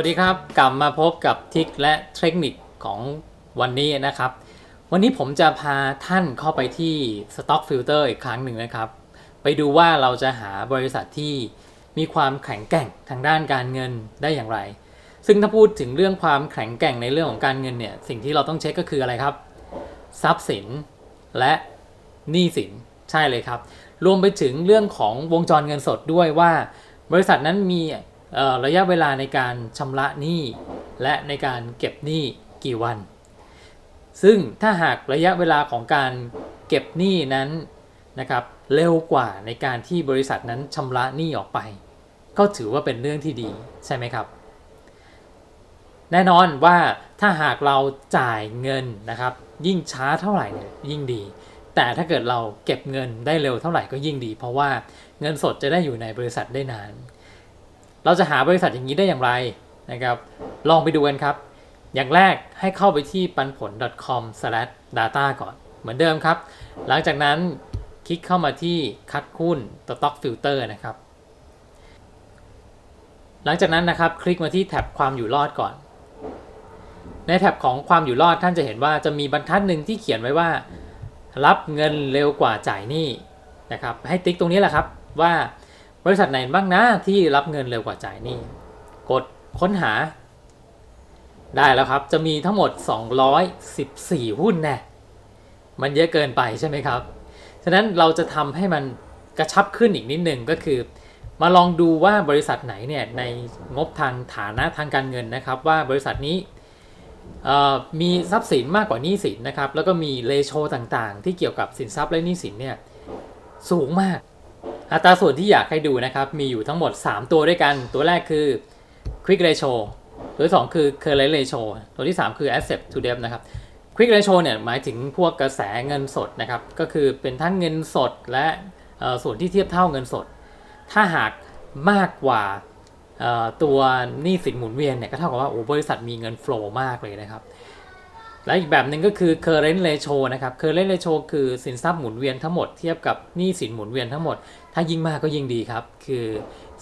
สวัสดีครับ กลับมาพบกับทิคและเทคนิคของวันนี้นะครับ วันนี้ผมจะพาท่านเข้าไปที่ Stock Filter อีกครั้งหนึ่งนะครับ ไปดูว่าเราจะหาบริษัทที่มีความแข็งแกร่งทางด้านการเงินได้อย่างไร ซึ่งถ้าพูดถึงเรื่องความแข็งแกร่งในเรื่องของการเงินเนี่ย สิ่งที่เราต้องเช็คก็คืออะไรครับ ทรัพย์สินและหนี้สินใช่เลยครับ รวมไปถึงเรื่องของวงจรเงินสดด้วยว่า บริษัทนั้นมี ระยะเวลาในการชำระหนี้และในการเก็บหนี้กี่วัน ซึ่งถ้าหากระยะเวลาของการเก็บหนี้นั้นนะครับเร็วกว่าในการที่บริษัทนั้นชำระหนี้ออกไป ก็ถือว่าเป็นเรื่องที่ดีใช่ไหมครับ แน่นอนว่าถ้าหากเราจ่ายเงินนะครับ ยิ่งช้าเท่าไหร่เนี่ยยิ่งดี แต่ถ้าเกิดเราเก็บเงินได้เร็วเท่าไหร่ก็ยิ่งดี เพราะว่าเงินสดจะได้อยู่ในบริษัทได้นาน เราจะหาบริษัทอย่างนี้ได้อย่างไรนะครับ ลองไปดูกันครับ อย่างแรกให้เข้าไปที่ปันผล .com/data ก่อน เหมือนเดิมครับ หลังจากนั้นคลิกเข้ามาที่คัดหุ้น Stock Filter นะครับ หลังจากนั้นนะครับคลิกมาที่แท็บความอยู่รอดก่อน ในแท็บของความอยู่รอดท่านจะเห็นว่าจะมีบรรทัดหนึ่งที่เขียนไว้ว่า รับเงินเร็วกว่าจ่ายหนี้นะครับ ให้ติ๊กตรงนี้แหละครับว่า บริษัทไหนบ้างนะที่รับเงินเร็วกว่าจ่ายหนี้กดค้นหา ได้แล้วครับจะมีทั้งหมด 214 หุ้นแน่มันเยอะเกินไปใช่ไหมครับ ฉะนั้นเราจะทำให้มันกระชับขึ้นอีกนิดหนึ่งก็คือ มาลองดูว่าบริษัทไหนเนี่ยในงบทางฐานะทางการเงินนะครับ ว่าบริษัทนี้มีทรัพย์สินมากกว่าหนี้สินนะครับ แล้วก็มีเลโชต่างๆ ที่เกี่ยวกับสินทรัพย์และหนี้สินเนี่ยสูงมาก อัตราส่วนที่อยากให้ดูนะครับ มีอยู่ทั้งหมด 3 ตัวด้วยกัน ตัวแรกคือ Quick Ratio ตัวที่2คือ Current Ratio ตัวที่ 3 คือ Asset to Debt นะครับ Quick Ratio เนี่ยหมายถึงพวกกระแสเงินสดนะครับ ก็คือเป็นทั้งเงินสดและส่วนที่เทียบเท่าเงินสด ถ้าหากมากกว่าตัวหนี้สินหมุนเวียนเนี่ยก็เท่ากับว่าโอ้บริษัทมีเงิน flow มากเลยนะครับ และอีกแบบหนึ่งก็คือ current ratio นะครับ current ratio คือสินทรัพย์หมุนเวียนทั้งหมดเทียบกับหนี้สินหมุนเวียนทั้งหมด ถ้ายิ่งมากก็ยิ่งดีครับ คือ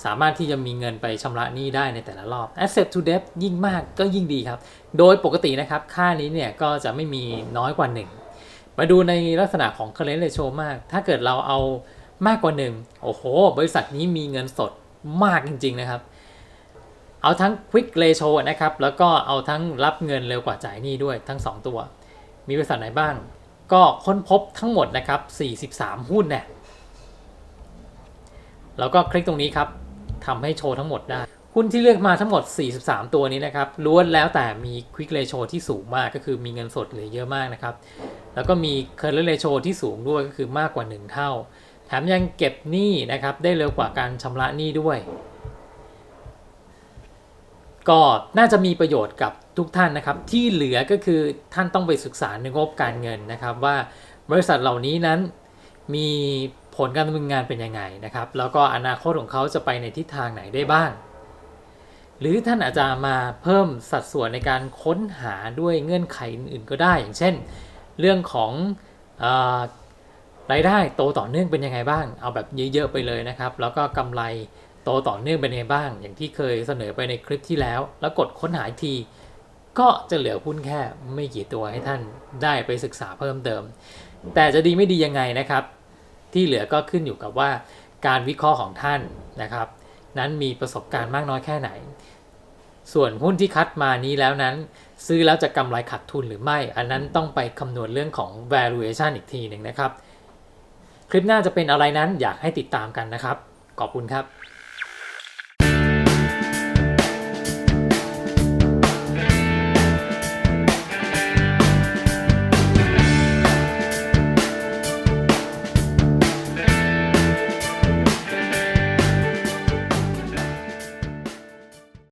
สามารถที่จะมีเงินไปชำระหนี้ได้ในแต่ละรอบ asset to debt ยิ่งมากก็ยิ่งดีครับ โดยปกตินะครับ ค่านี้เนี่ยก็จะไม่มีน้อยกว่า 1 มาดูในลักษณะของ current ratio มาก ถ้าเกิดเราเอามากกว่า 1 โอ้โห บริษัทนี้มีเงินสดมากจริง ๆ นะครับ เอาทั้ง quick ratio นะครับ แล้วก็เอาทั้งรับเงินเร็วกว่าจ่ายหนี้ด้วยทั้ง 2 ตัว มีบริษัทไหนบ้าง ก็ค้นพบทั้งหมดนะครับ 43 หุ้นเนี่ยแล้วก็คลิกตรงนี้ครับทำให้โชว์ทั้งหมดได้ หุ้นที่เลือกมาทั้งหมด 43 ตัวนี้นะครับล้วนแล้วแต่มี quick ratio ที่สูงมากก็คือมีเงินสดเหลือเยอะมากนะครับ แล้วก็มี current ratio ที่สูงด้วยก็คือมากกว่า 1 เท่า แถมยังเก็บหนี้นะครับได้เร็วกว่าการชำระหนี้ด้วย ก็น่าจะมีประโยชน์กับทุกท่านนะครับ ที่เหลือก็คือท่านต้องไปศึกษาในงบการเงินนะครับ ว่าบริษัทเหล่านี้นั้นมีผลการดำเนินงานเป็นยังไงนะครับ แล้วก็อนาคตของเขาจะไปในทิศทางไหนได้บ้าง หรือท่านอาจจะมาเพิ่มสัดส่วนในการค้นหาด้วยเงื่อนไขอื่นๆก็ได้ อย่างเช่น เรื่องของออรายได้โตต่อเนื่องเป็นยังไงบ้าง เอาแบบเยอะๆไปเลยนะครับ แล้วก็กำไร โตต่อเนื่องเป็นไงบ้าง อย่างที่เคยเสนอไปในคลิปที่แล้ว แล้วกดค้นหาอีกที ก็จะเหลือหุ้นแค่ไม่กี่ตัวให้ท่านได้ไปศึกษาเพิ่มเติม แต่จะดีไม่ดียังไงนะครับ ที่เหลือก็ขึ้นอยู่กับว่าการวิเคราะห์ของท่านนะครับ นั้นมีประสบการณ์มากน้อยแค่ไหน ส่วนหุ้นที่คัดมานี้แล้วนั้น ซื้อแล้วจะกำไรขาดทุนหรือไม่ อันนั้นต้องไปคำนวณเรื่องของ valuation อีกทีหนึ่งนะครับ คลิปหน้าจะเป็นอะไรนั้นอยากให้ติดตามกันนะครับ ขอบคุณครับ